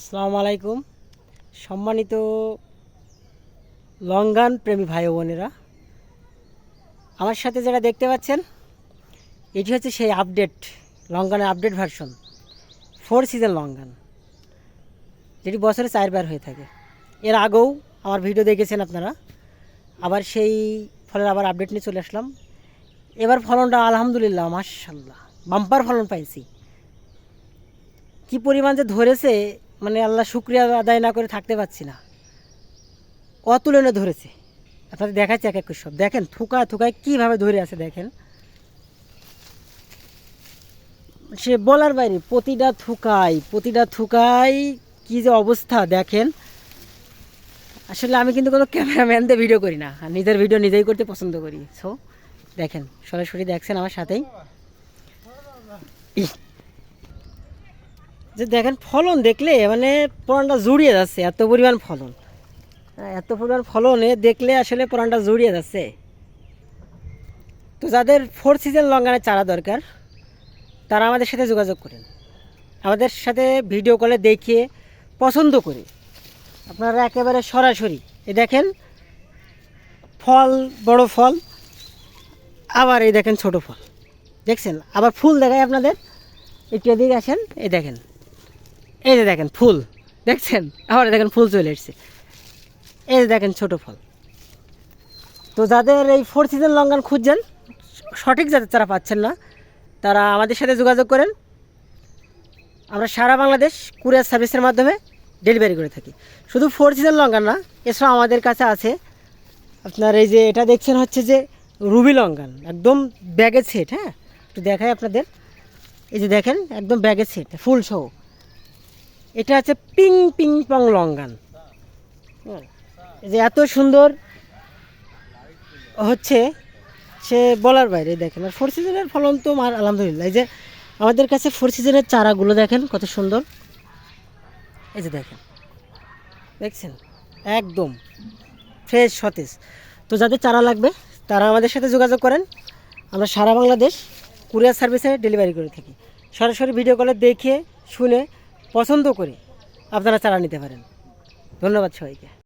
আসসালামু আলাইকুম। সম্মানিত লঙ্গান প্রেমী ভাই বোনেরা, আমার সাথে যেটা দেখতে পাচ্ছেন, এটি হচ্ছে সেই update লঙ্গানের update version four season longan, যেটি বছরে চারবার হয়ে থাকে। এর আগেও আমার ভিডিও দেখেছেন আপনারা, আবার সেই ফলের আবার আপডেট নিয়ে চলে আসলাম। এবার ফলনটা আলহামদুলিল্লাহ মাশাল্লাহ বাম্পার ফলন পাইছি। কি পরিমাণ যে ধরেছে মানে আল্লাহ শুক্রিয়া আদায় না করে থাকতে পারছি না। অতুলনীয় ধরেছে। আপনাদের দেখাচ্ছি এক এক সব। দেখেন থুকা থুকায় কীভাবে ধরে আছে দেখেন। সে বলার বাইরে, প্রতিটা থুকাই প্রতিটা থুকাই কি যে অবস্থা দেখেন। আসলে আমি কিন্তু কোনো ক্যামেরাম্যানদের ভিডিও করি না। নিজের ভিডিও নিজেই করতে পছন্দ করি। সো দেখেন, সরাসরি দেখছেন আমার সাথেই। যে দেখেন ফলন দেখলে মানে পরানটা জুড়িয়ে যাচ্ছে এত পরিমাণ ফলন। হ্যাঁ, এত পরিমাণ ফলনে দেখলে আসলে পরানটা জুড়িয়ে যাচ্ছে। তো যাদের ফোর সিজন লঙ্গানের চারা দরকার তারা আমাদের সাথে যোগাযোগ করেন। আমাদের সাথে ভিডিও কলে দেখিয়ে পছন্দ করে। আপনারা একেবারে সরাসরি এ দেখেন ফল বড় ফল আবার এই দেখেন ছোট ফল। দেখছেন? আবার ফুল দেখায় আপনাদের। একটু এদিকে আসেন এই দেখেন। এই যে দেখেন ফুল, দেখছেন? আবার দেখেন ফুল চলে এসছে। এই যে দেখেন ছোট ফল। তো যাদের এই ফোর সিজন লঙ্ঘন খুঁজছেন, সঠিক যাদের তারা পাচ্ছেন না, তারা আমাদের সাথে যোগাযোগ করেন। আমরা সারা বাংলাদেশ কুরিয়ার সার্ভিসের মাধ্যমে ডেলিভারি করে থাকি। শুধু ফোর সিজন লঙ্কান না, এছাড়াও আমাদের কাছে আছে আপনার এই যে এটা দেখছেন হচ্ছে যে রুবি লঙ্কান, একদম ব্যাগের সেট হ্যাঁ? একটু দেখাই আপনাদের। এই যে দেখেন, একদম ব্যাগের সেট ফুল সহ এটা আছে পিং পিং পং লঙ্গান। হ্যাঁ, যে এত সুন্দর হচ্ছে সে বলার বাইরে দেখেন আর ফোর সিজনের ফলন তো মার আলহামদুলিল্লাহ। এই যে আমাদের কাছে ফোর সিজনের চারাগুলো দেখেন কত সুন্দর। এই যে দেখেন দেখছেন? একদম ফ্রেশ সতেজ। তো যাদের চারা লাগবে তারা আমাদের সাথে যোগাযোগ করেন। আমরা সারা বাংলাদেশ কুরিয়ার সার্ভিসে ডেলিভারি করে থাকি। সরাসরি ভিডিও কলে দেখে শুনে পছন্দ করে আপনারা চারা নিতে পারেন। ধন্যবাদ সবাইকে।